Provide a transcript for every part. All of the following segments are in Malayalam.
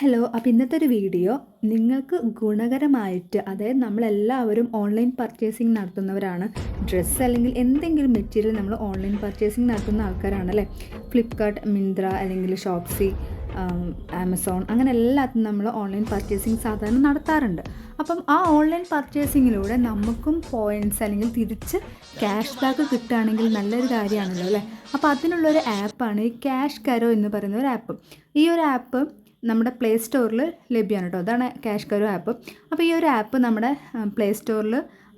ഹലോ അപ്പോൾ ഇന്നത്തെ ഒരു വീഡിയോ നിങ്ങൾക്ക് ഗുണകരമായിട്ട് അതായത് നമ്മളെല്ലാവരും ഓൺലൈൻ പർച്ചേസിങ് നടത്തുന്നവരാണ്. ഡ്രസ്സ് അല്ലെങ്കിൽ എന്തെങ്കിലും മെറ്റീരിയൽ നമ്മൾ ഓൺലൈൻ പർച്ചേസിങ് നടത്തുന്ന ആൾക്കാരാണ് അല്ലേ? ഫ്ലിപ്കാർട്ട് മിന്ത്ര അല്ലെങ്കിൽ ഷോപ്സി ആമസോൺ അങ്ങനെ എല്ലാത്തിനും നമ്മൾ ഓൺലൈൻ പർച്ചേസിങ് സാധാരണ നടത്താറുണ്ട്. അപ്പം ആ ഓൺലൈൻ പർച്ചേസിങ്ങിലൂടെ നമുക്കും പോയിന്റ്സ് അല്ലെങ്കിൽ തിരിച്ച് ക്യാഷ് ബാക്ക് കിട്ടുകയാണെങ്കിൽ നല്ലൊരു കാര്യമാണല്ലോ അല്ലേ? അപ്പോൾ അതിനുള്ളൊരു ആപ്പാണ് ഈ ക്യാഷ് കരോ എന്ന് പറയുന്ന ഒരു ആപ്പ് ഈ ഒരു ആപ്പ് നമ്മുടെ പ്ലേ സ്റ്റോറിൽ ലഭ്യമാണ് കേട്ടോ. അതാണ് ക്യാഷ് കരോ ആപ്പ്. അപ്പോൾ ഈ ഒരു ആപ്പ് നമ്മുടെ പ്ലേ സ്റ്റോറിൽ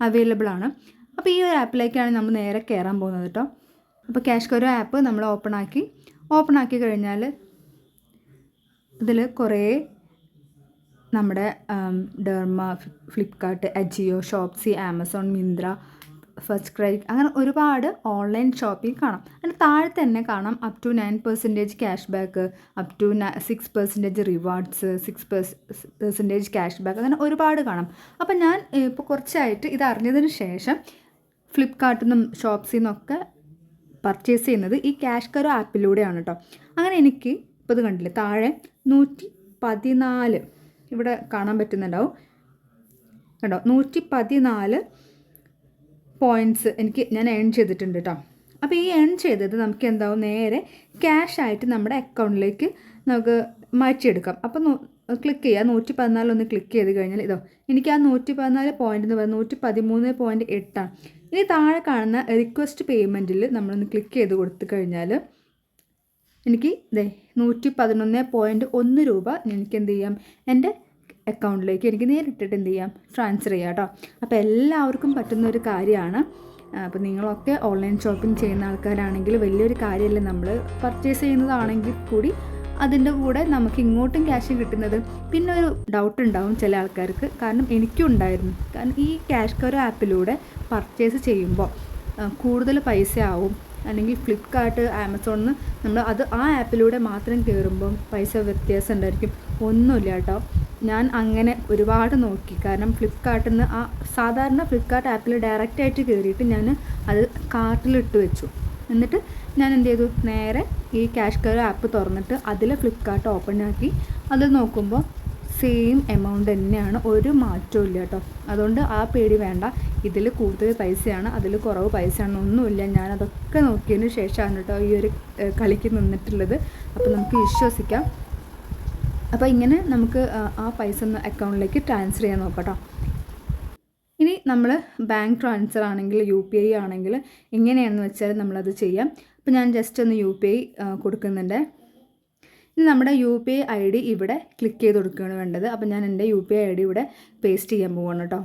അവൈലബിൾ ആണ്. അപ്പോൾ ഈ ഒരു ആപ്പിലേക്കാണ് നമ്മൾ നേരെ കയറാൻ പോകുന്നത് കേട്ടോ. അപ്പോൾ ക്യാഷ് കരോ ആപ്പ് നമ്മൾ ഓപ്പൺ ആക്കി. ഓപ്പൺ ആക്കി കഴിഞ്ഞാൽ ഇതിൽ കുറേ നമ്മുടെ derma Flipkart Ajio Shopsy Amazon Myntra first cry അങ്ങനെ ഒരുപാട് ഓൺലൈൻ ഷോപ്പിംഗ് കാണാം. അതിന് താഴെ തന്നെ കാണാം up to nine percentage cash back up to six percentage rewards six percentage cash back അങ്ങനെ ഒരുപാട് കാണാം. അപ്പം ഞാൻ ഇപ്പോൾ കുറച്ചായിട്ട് ഇത് അറിഞ്ഞതിന് ശേഷം ഫ്ലിപ്കാർട്ടിൽ നിന്നും ഷോപ്സിൽ നിന്നൊക്കെ പർച്ചേസ് ചെയ്യുന്നത് ഈ ക്യാഷ് കരോ ആപ്പിലൂടെയാണ് കേട്ടോ അങ്ങനെ എനിക്ക് ഇപ്പോൾ ഇത് കണ്ടില്ലേ താഴെ നൂറ്റി പതിനാല് ഇവിടെ കാണാൻ പറ്റുന്നുണ്ടാവും. കേട്ടോ നൂറ്റി പതിനാല് പോയിന്റ്സ് എനിക്ക് ഞാൻ ഏൺ ചെയ്തിട്ടുണ്ട് കേട്ടോ അപ്പോൾ ഈ ഏൺ ചെയ്തത് നമുക്ക് എന്താവും? നേരെ ക്യാഷ് ആയിട്ട് നമ്മുടെ അക്കൗണ്ടിലേക്ക് നമുക്ക് മാറ്റിയെടുക്കാം. അപ്പോൾ ക്ലിക്ക് ചെയ്യുക. നൂറ്റി പതിനാലൊന്ന് ക്ലിക്ക് ചെയ്ത് കഴിഞ്ഞാൽ ഇതോ എനിക്ക് ആ നൂറ്റി പതിനാല് പോയിന്റ് എന്ന് പറയുന്നത് നൂറ്റി പതിമൂന്ന് പോയിന്റ് എട്ടാണ് ഇനി താഴെ കാണുന്ന റിക്വസ്റ്റ് പേയ്മെന്റിൽ നമ്മളൊന്ന് ക്ലിക്ക് ചെയ്ത് കൊടുത്തു കഴിഞ്ഞാൽ എനിക്ക് ഇതേ നൂറ്റി പതിനൊന്ന് പോയിന്റ് ഒന്ന് രൂപ എനിക്ക് എന്ത് ചെയ്യാം? എന്റെ അക്കൗണ്ടിലേക്ക് എനിക്ക് നേരിട്ടിട്ട് എന്ത് ചെയ്യാം? ട്രാൻസ്ഫർ ചെയ്യാം കേട്ടോ അപ്പോൾ എല്ലാവർക്കും പറ്റുന്ന ഒരു കാര്യമാണ്. അപ്പോൾ നിങ്ങളൊക്കെ ഓൺലൈൻ ഷോപ്പിംഗ് ചെയ്യുന്ന ആൾക്കാരാണെങ്കിൽ വലിയൊരു കാര്യമല്ല നമ്മൾ പർച്ചേസ് ചെയ്യുന്നതാണെങ്കിൽ കൂടി അതിന്റെ കൂടെ നമുക്ക് ഇങ്ങോട്ടും ക്യാഷ് കിട്ടുന്നത്. പിന്നെ ഒരു ഡൗട്ട് ഉണ്ടാവും ചില ആൾക്കാർക്ക്. കാരണം എനിക്കും ഉണ്ടായിരുന്നു. കാരണം ഈ ക്യാഷ് കവർ ആപ്പിലൂടെ പർച്ചേസ് ചെയ്യുമ്പോൾ കൂടുതൽ പൈസ ആവും അല്ലെങ്കിൽ ഫ്ലിപ്കാർട്ട് ആമസോണിൽ നിന്ന് നമ്മൾ അത് ആ ആപ്പിലൂടെ മാത്രം കയറുമ്പം പൈസ വ്യത്യാസം ഉണ്ടായിരിക്കും. ഒന്നുമില്ല കേട്ടോ ഞാൻ അങ്ങനെ ഒരുപാട് നോക്കി. കാരണം ഫ്ലിപ്പ്കാർട്ടിൽ നിന്ന് ആ സാധാരണ ഫ്ലിപ്പ്കാർട്ട് ആപ്പിൽ ഡയറക്റ്റ് ആയിട്ട് കയറിയിട്ട് ഞാൻ അത് കാർട്ടിലിട്ട് വെച്ചു. എന്നിട്ട് ഞാൻ എന്ത് ചെയ്തു? നേരെ ഈ ക്യാഷ് കയർ ആപ്പ് തുറന്നിട്ട് അതിൽ ഫ്ലിപ്പ്കാർട്ട് ഓപ്പൺ ആക്കി. അത് നോക്കുമ്പോൾ സെയിം എമൗണ്ട് തന്നെയാണ്. ഒരു മാറ്റവും ഇല്ല കേട്ടോ. അതുകൊണ്ട് ആ പേടി വേണ്ട. ഇതിൽ കൂടുതൽ പൈസയാണ് അതിൽ കുറവ് പൈസയാണ് ഒന്നുമില്ല. ഞാൻ അതൊക്കെ നോക്കിയതിന് ശേഷമാണ് കേട്ടോ ഈ ഒരു കളിക്ക് നിന്നിട്ടുള്ളത്. അപ്പോൾ നമുക്ക് വിശ്വസിക്കാം. അപ്പോൾ ഇങ്ങനെ നമുക്ക് ആ പൈസ ഒന്ന് അക്കൗണ്ടിലേക്ക് ട്രാൻസ്ഫർ ചെയ്യാൻ നോക്കട്ടോ ഇനി നമ്മൾ ബാങ്ക് ട്രാൻസ്ഫർ ആണെങ്കിൽ യു പി ഐ ആണെങ്കിൽ എങ്ങനെയാണെന്ന് വെച്ചാൽ നമ്മളത് ചെയ്യാം. അപ്പോൾ ഞാൻ ജസ്റ്റ് ഒന്ന് യു പി ഐ കൊടുക്കുന്നുണ്ട്. ഇനി നമ്മുടെ U P I I D ഇവിടെ ക്ലിക്ക് ചെയ്ത് കൊടുക്കുകയാണ് വേണ്ടത്. അപ്പോൾ ഞാൻ എന്റെ U P I I D ഇവിടെ പേസ്റ്റ് ചെയ്യാൻ പോവാണ് കേട്ടോ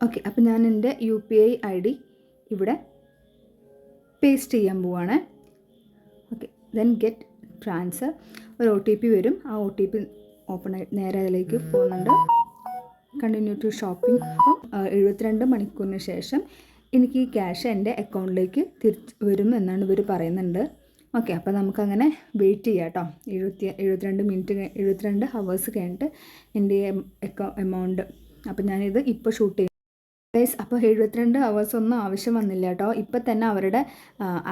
ഓക്കെ അപ്പോൾ ഞാൻ എന്റെ U P I I D ഇവിടെ പേസ്റ്റ് ചെയ്യാൻ പോവാണ്. ഓക്കെ ദെൻ ഗെറ്റ് ട്രാൻസ്ഫർ ഒരു ഒ ടി പി വരും. ആ ഒ ടി പി ഓപ്പൺ ആയി നേരെ അതിലേക്ക് പോകുന്നുണ്ട്. കണ്ടിന്യൂ ടു ഷോപ്പിംഗ് അപ്പം എഴുപത്തിരണ്ട് മണിക്കൂറിന് ശേഷം എനിക്ക് ഈ ക്യാഷ് എന്റെ അക്കൗണ്ടിലേക്ക് തിരിച്ച് വരും എന്നാണ് ഇവർ പറയുന്നുണ്ട്. ഓക്കെ അപ്പോൾ നമുക്കങ്ങനെ വെയിറ്റ് ചെയ്യാം കേട്ടോ എഴുപത്തി എഴുപത്തിരണ്ട് മിനിറ്റ് എഴുപത്തിരണ്ട് ഹവേഴ്സ് കഴിഞ്ഞിട്ട് എന്റെ അക്കൗ എമൗണ്ട് അപ്പോൾ ഞാനിത് ഇപ്പോൾ ഷൂട്ട് ഗൈസ് അപ്പോൾ എഴുപത്തിരണ്ട് അവേഴ്സ് ഒന്നും ആവശ്യം വന്നില്ല കേട്ടോ. ഇപ്പം തന്നെ അവരുടെ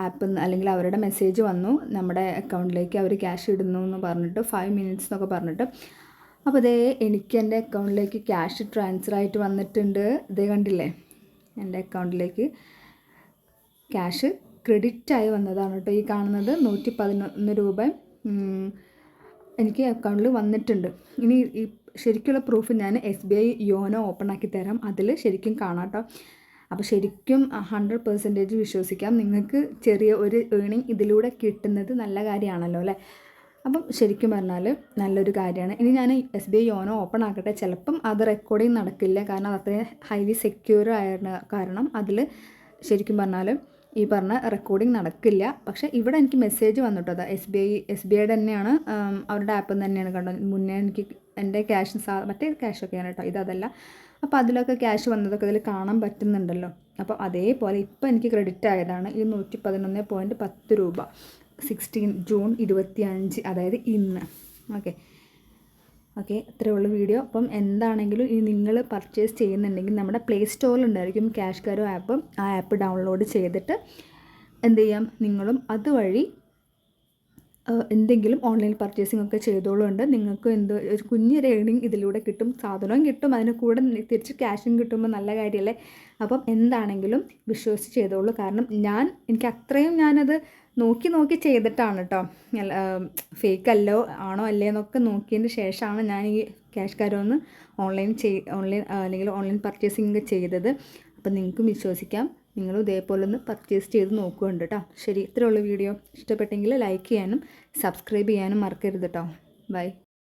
ആപ്പ് അല്ലെങ്കിൽ അവരുടെ മെസ്സേജ് വന്നു. നമ്മുടെ അക്കൗണ്ടിലേക്ക് അവർ ക്യാഷ് ഇടുന്നു എന്ന് പറഞ്ഞിട്ട് ഫൈവ് മിനിറ്റ്സ് എന്നൊക്കെ പറഞ്ഞിട്ട്. അപ്പോൾ ഇതേ എനിക്ക് എന്റെ അക്കൗണ്ടിലേക്ക് ക്യാഷ് ട്രാൻസ്ഫർ ആയിട്ട് വന്നിട്ടുണ്ട്. ഇതേ കണ്ടില്ലേ? എന്റെ അക്കൗണ്ടിലേക്ക് ക്യാഷ് ക്രെഡിറ്റ് ആയി വന്നതാണ് കേട്ടോ ഈ കാണുന്നത്. നൂറ്റി പതിനൊന്ന് രൂപ എനിക്ക് അക്കൗണ്ടിൽ വന്നിട്ടുണ്ട്. ഇനി ശരിക്കുള്ള പ്രൂഫ് ഞാൻ S B I YONO open ആക്കി തരാം. അതിൽ ശരിക്കും കാണാം കേട്ടോ അപ്പോൾ ശരിക്കും ഹൺഡ്രഡ് പെർസെന്റേജ് വിശ്വസിക്കാം. നിങ്ങൾക്ക് ചെറിയ ഒരു ഏണിങ് ഇതിലൂടെ കിട്ടുന്നത് നല്ല കാര്യമാണല്ലോ അല്ലേ? അപ്പം ശരിക്കും പറഞ്ഞാൽ നല്ലൊരു കാര്യമാണ്. ഇനി ഞാൻ S B I YONO open ആക്കട്ടെ. ചിലപ്പം അത് റെക്കോർഡിങ് നടക്കില്ല. കാരണം അത് അത്രയും ഹൈലി സെക്യൂർ ആയിരുന്ന കാരണം അതിൽ ശരിക്കും പറഞ്ഞാൽ ഈ പറഞ്ഞ റെക്കോർഡിങ് നടക്കില്ല. പക്ഷേ ഇവിടെ എനിക്ക് മെസ്സേജ് വന്നിട്ടോ S B I S B ഐയുടെ തന്നെയാണ് അവരുടെ ആപ്പ് തന്നെയാണ് കണ്ടത്. മുന്നേ എനിക്ക് എന്റെ ക്യാഷ് സാ മറ്റേ ക്യാഷൊക്കെയാണ് കേട്ടോ ഇതല്ല അപ്പോൾ അതിലൊക്കെ ക്യാഷ് വന്നതൊക്കെ ഇതിൽ കാണാൻ പറ്റുന്നുണ്ടല്ലോ. അപ്പോൾ അതേപോലെ ഇപ്പോൾ എനിക്ക് ക്രെഡിറ്റ് ആയതാണ് ഈ നൂറ്റി പതിനൊന്ന് പോയിന്റ് പത്ത് രൂപ. സിക്സ്റ്റീൻ ജൂൺ ഇരുപത്തി അഞ്ച് അതായത് ഇന്ന്. ഓക്കെ ഓക്കെ ഇത്രയേ ഉള്ളൂ വീഡിയോ അപ്പം എന്താണെങ്കിലും ഈ നിങ്ങൾ പർച്ചേസ് ചെയ്യുന്നുണ്ടെങ്കിൽ നമ്മുടെ പ്ലേ സ്റ്റോറിലുണ്ടായിരിക്കും ക്യാഷ് കാരോ ആപ്പ്. ആ ആപ്പ് ഡൗൺലോഡ് ചെയ്തിട്ട് എന്ത് ചെയ്യാം? നിങ്ങളും അതുവഴി എന്തെങ്കിലും ഓൺലൈൻ പർച്ചേസിംഗ് ഒക്കെ ചെയ്തോളുണ്ട്. നിങ്ങൾക്ക് എന്ത് ഒരു കുഞ്ഞൊരു ഏണിങ് ഇതിലൂടെ കിട്ടും സാധനവും കിട്ടും അതിന് കൂടെ തിരിച്ച് ക്യാഷും കിട്ടുമ്പോൾ നല്ല കാര്യമല്ലേ അപ്പം എന്താണെങ്കിലും വിശ്വസിച്ച് ചെയ്തോളൂ. കാരണം ഞാൻ എനിക്ക് അത്രയും ഞാനത് നോക്കി നോക്കി ചെയ്തിട്ടാണ് കേട്ടോ ഫേക്ക് അല്ലോ ആണോ അല്ലേ എന്നൊക്കെ നോക്കിയതിന് ശേഷമാണ് ഞാൻ ഈ ക്യാഷ് കാര്യമൊന്ന് ഓൺലൈൻ ചെയ് ഓൺലൈൻ അല്ലെങ്കിൽ ഓൺലൈൻ പർച്ചേസിംഗ് ചെയ്തത്. അപ്പം നിങ്ങൾക്കും വിശ്വസിക്കാം. നിങ്ങളും ഇതേപോലെ ഒന്ന് പർച്ചേസ് ചെയ്ത് നോക്കുന്നുണ്ട് കേട്ടോ ശരി ഇത്രയുള്ള വീഡിയോ ഇഷ്ടപ്പെട്ടെങ്കിൽ ലൈക്ക് ചെയ്യാനും സബ്സ്ക്രൈബ് ചെയ്യാനും മറക്കരുത് കേട്ടോ ബൈ